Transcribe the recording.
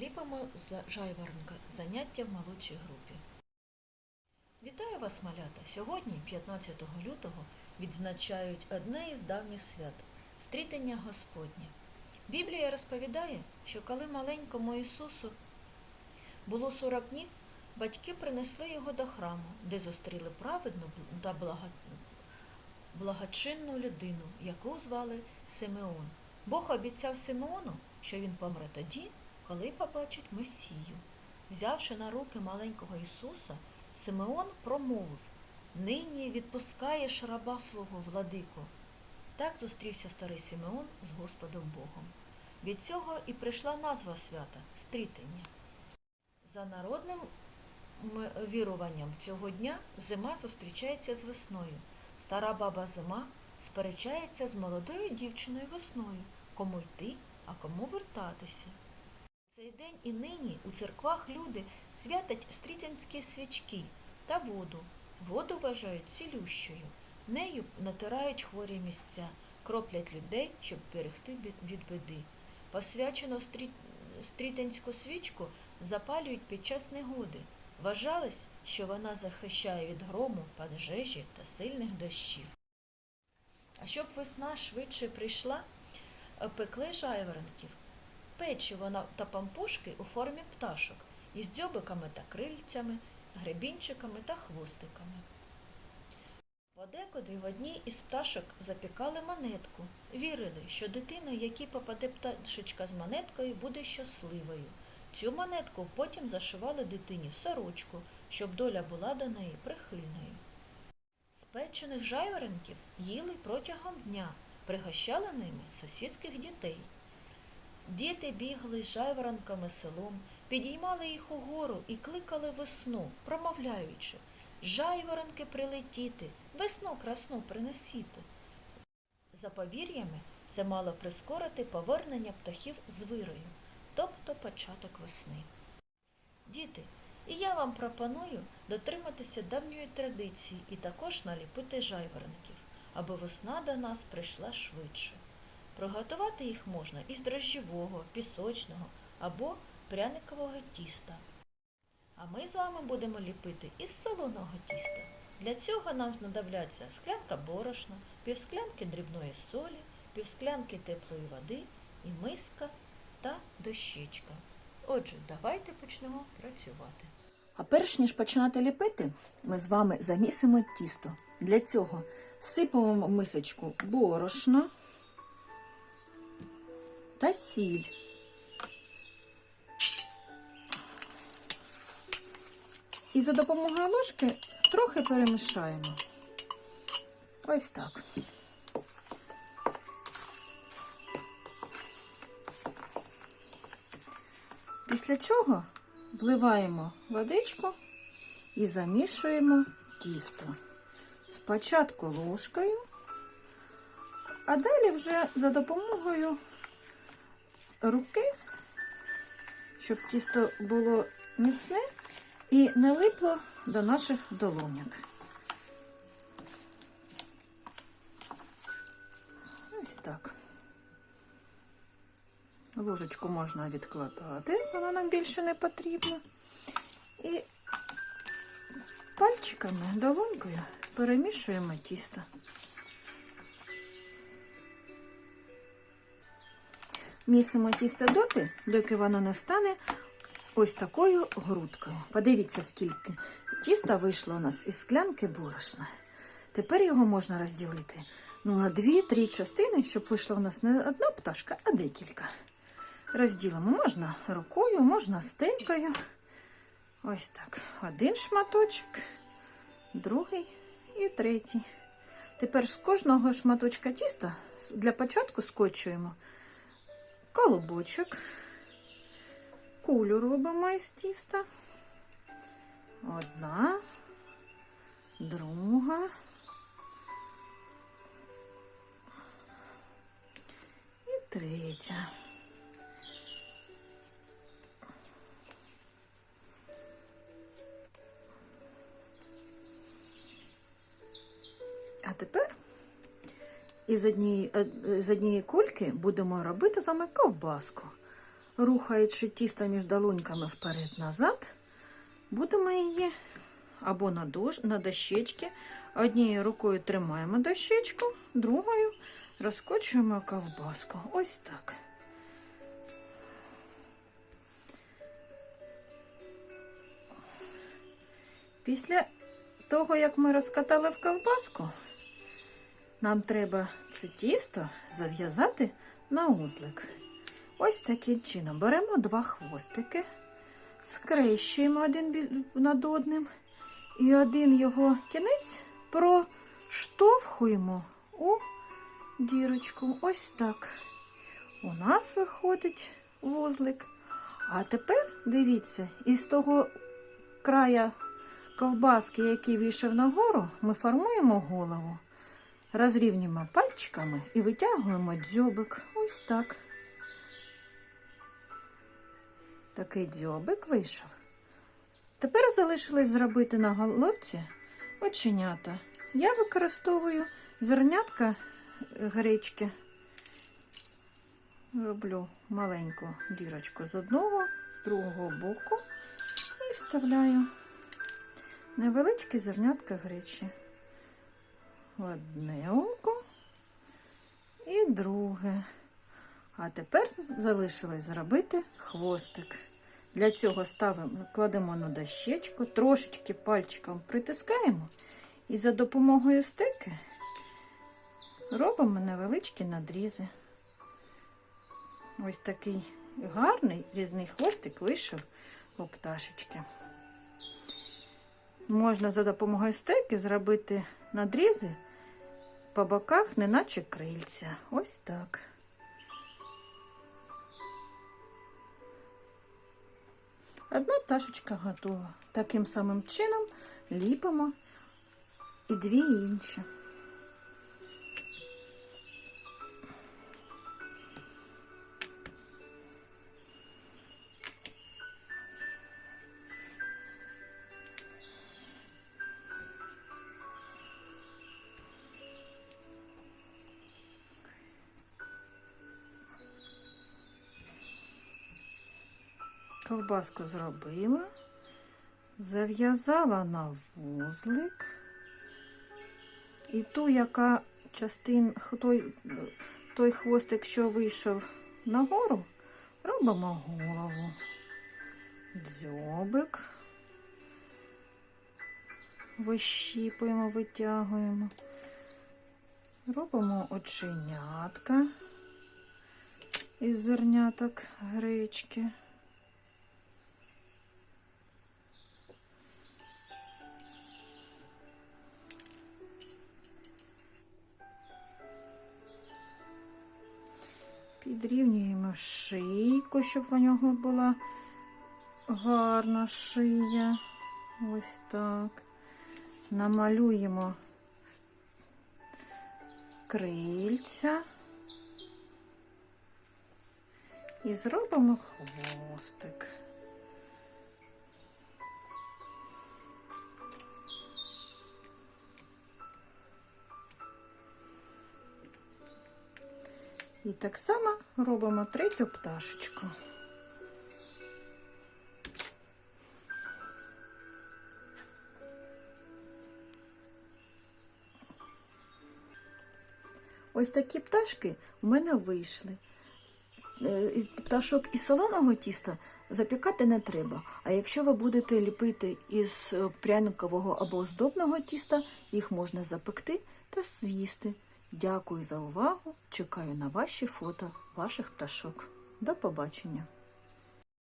Ліпимо з жайворонка заняття в молодшій групі. Вітаю вас, малята! Сьогодні, 15 лютого, відзначають одне із давніх свят стрітення Господнє. Біблія розповідає, що коли маленькому Ісусу було 40 днів, батьки принесли його до храму, де зустріли праведну та благочинну людину, яку звали Симеон. Бог обіцяв Симеону, що він помре тоді, коли побачить Месію. Взявши на руки маленького Ісуса, Симеон промовив Нині відпускаєш раба свого владико. Так зустрівся старий Симеон з Господом Богом. Від цього і прийшла назва свята стрітення. За народним віруванням цього дня зима зустрічається з весною. Стара баба зима сперечається з молодою дівчиною весною, кому йти, а кому вертатися. Цей день і нині у церквах люди святять стрітянські свічки та воду. Воду вважають цілющою. Нею натирають хворі місця, кроплять людей, щоб берегти від біди. Посвячену стрі- стрітянську свічку запалюють під час негоди. Вважалось, що вона захищає від грому, пожежі та сильних дощів. А щоб весна швидше прийшла, е, пекли жайворонків, печиво та пампушки у формі пташок із дзьобиками та крильцями, гребінчиками та хвостиками. Подекуди в одній із пташок запікали монетку. Вірили, що дитина, якій попаде пташечка з монеткою, буде щасливою. Цю монетку потім зашивали дитині в сорочку, щоб доля була до неї прихильною. Спечених жайворонків їли протягом дня, пригощали ними сусідських дітей. Діти бігли жайворонками селом, підіймали їх угору і кликали весну, промовляючи Жайворонки прилетіти, весну красну принесіти. За повір'ями, це мало прискорити повернення птахів з вирою, тобто початок весни. Діти, і я вам пропоную дотриматися давньої традиції і також наліпити жайворонків, аби весна до нас прийшла швидше. Приготувати їх можна із дрожжєвого, пісочного або пряникового тіста. А ми з вами будемо ліпити із солоного тіста. Для цього нам знадобляться склянка борошна, півсклянки дрібної солі, півсклянки теплої води і миска та дощечка. Отже, давайте почнемо працювати. А перш ніж починати ліпити, ми з вами замісимо тісто. Для цього сипемо в мисочку борошно та сіль. І за допомогою ложки трохи перемішаємо. Ось так. Після чого вливаємо водичку і замішуємо тісто. Спочатку ложкою, а далі вже за допомогою руки, щоб тісто було міцне і не липло до наших долоняк. Ось так. Ложечку можна відкладати, вона нам більше не потрібна. І пальчиками, долонькою перемішуємо тісто. Місимо тісто доти, доки воно не стане ось такою грудкою. Подивіться, скільки тіста вийшло у нас із склянки борошна. Тепер його можна розділити ну, на дві-три частини, щоб вийшла у нас не одна пташка, а декілька. Розділимо можна рукою, можна стейкою. Ось так. Один шматочок, другий і третій. Тепер з кожного шматочка тіста для початку скочуємо колобочок, кулю робимо із тіста. Одна, друга. І третя. Із однієї, е, з однієї кульки будемо робити з вами ковбаску. рухаючи тісто між долоньками вперед-назад, будемо її або на, дощ, на дощечки. Однією рукою тримаємо дощечку, другою розкочуємо ковбаску. Ось так. Після того, як ми розкатали в ковбаску, нам треба це тісто зав'язати на узлик. Ось таким чином беремо два хвостики, скрещуємо один над одним і один його кінець проштовхуємо у дірочку. Ось так. У нас виходить вузлик. А тепер дивіться, із того края ковбаски, який вийшов нагору, ми формуємо голову, розрівнюємо пальчиками і витягуємо дзьобик. Ось так. Такий дзьобик вийшов. Тепер залишилось зробити на головці оченята. Я використовую зернятка е, гречки. Роблю маленьку дірочку з одного, з другого боку і вставляю невеличкі зернятка гречі. Одне око і друге. А тепер залишилось зробити хвостик. Для цього ставимо, кладемо на дощечку, трошечки пальчиком притискаємо і за допомогою стики робимо невеличкі надрізи. Ось такий гарний різний хвостик вийшов у пташечки. Можна за допомогою стеки зробити надрізи по боках, неначе крильця. Ось так. Одна пташечка готова. Таким самим чином ліпимо і дві інші. Ковбаску зробила, зав'язала на вузлик. І ту, яка частин, той, той хвостик, що вийшов нагору, робимо голову, дзьобик, вищіпуємо, витягуємо, робимо оченятка із зерняток гречки. Підрівнюємо шийку, щоб у нього була гарна шия. Ось так. Намалюємо крильця і зробимо хвостик. І так само робимо третю пташечку. Ось такі пташки у мене вийшли. Е, Пташок із солоного тіста запікати не треба. А якщо ви будете ліпити із е, пряникового або оздобного тіста, їх можна запекти та з'їсти. Дякую за увагу. Чекаю на ваші фото ваших пташок. До побачення!